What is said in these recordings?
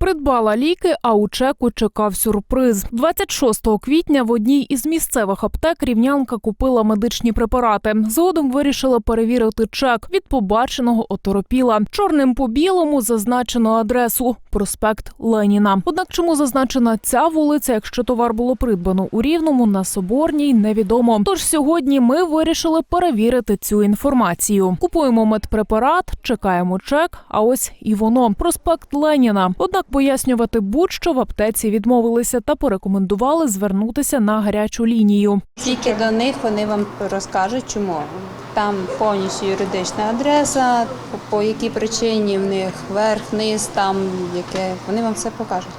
Придбала ліки, а у чеку чекав сюрприз. 26 квітня в одній із місцевих аптек рівнянка купила медичні препарати. Згодом вирішила перевірити чек. Від побаченого оторопіла. Чорним по білому зазначено адресу проспект Леніна. Однак, чому зазначена ця вулиця, якщо товар було придбано у Рівному на Соборній, невідомо. Тож сьогодні ми вирішили перевірити цю інформацію. Купуємо медпрепарат, чекаємо чек. А ось і воно проспект Леніна. Однак пояснювати будь-що в аптеці відмовилися та порекомендували звернутися на гарячу лінію. Тільки до них вони вам розкажуть, чому. Там повністю юридична адреса, по, якій причині в них верх, низ, там яке. Вони вам все покажуть.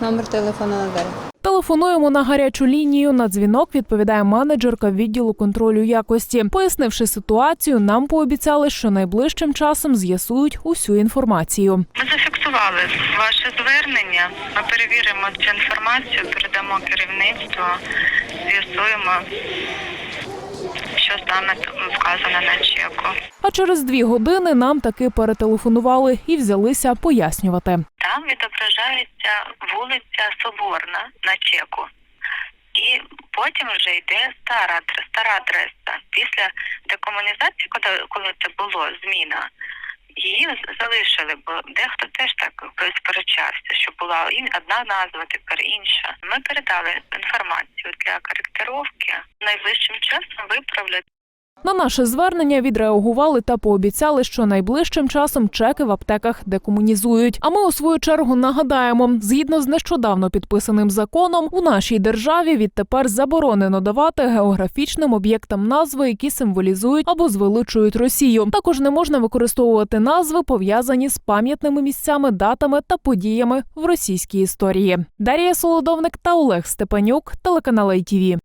Номер телефону на двері. Телефонуємо на гарячу лінію. На дзвінок відповідає менеджерка відділу контролю якості. Пояснивши ситуацію, нам пообіцяли, що найближчим часом з'ясують усю інформацію. Ми зафіксували ваше звернення. Ми перевіримо цю інформацію, передамо керівництво, з'ясуємо, що саме вказано на чеку. А через дві години нам таки перетелефонували і взялися пояснювати. Там відображається вулиця Соборна на чеку. І потім вже йде стара адреса, стара адреса. Після декомунізації, коли це було зміна, її залишили, бо дехто теж так сперечався, що була одна назва, тепер інша. Ми передали інформацію для коректировки. Найближчим часом виправлять. На наше звернення відреагували та пообіцяли, що найближчим часом чеки в аптеках декомунізують. А ми у свою чергу нагадаємо, згідно з нещодавно підписаним законом, у нашій державі відтепер заборонено давати географічним об'єктам назви, які символізують або звеличують Росію. Також не можна використовувати назви, пов'язані з пам'ятними місцями, датами та подіями в російській історії. Дар'я Солодовник та Олег Степанюк, телеканал ITV.